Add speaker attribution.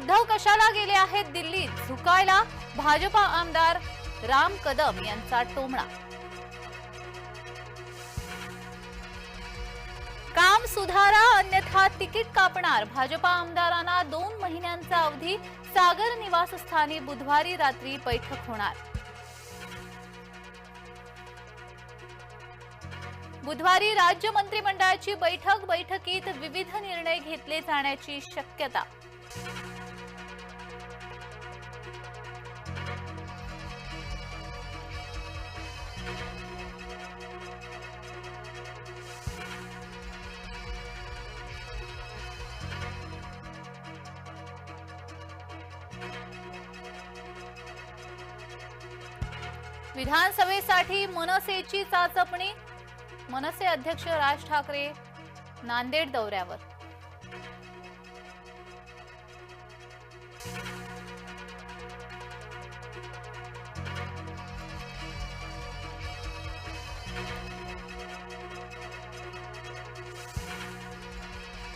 Speaker 1: उद्धव कशाला गेले आहेत दिल्लीत? झुकायला भाजपा आमदार राम कदम यांचा टोमणा. काम सुधारा अन्यथा तिकीट कापणार. भाजपा आमदारांना दोन महिन्यांचा अवधी. सागर निवासस्थानी बुधवारी रात्री बैठक होणार. बुधवारी राज्य मंत्रिमंडळाची बैठक. बैठकीत विविध निर्णय घेतले जाण्याची शक्यता. विधानसभेसाठी मनसेची चाचपणी. मनसे अध्यक्ष राज ठाकरे नांदेड दौऱ्यावर.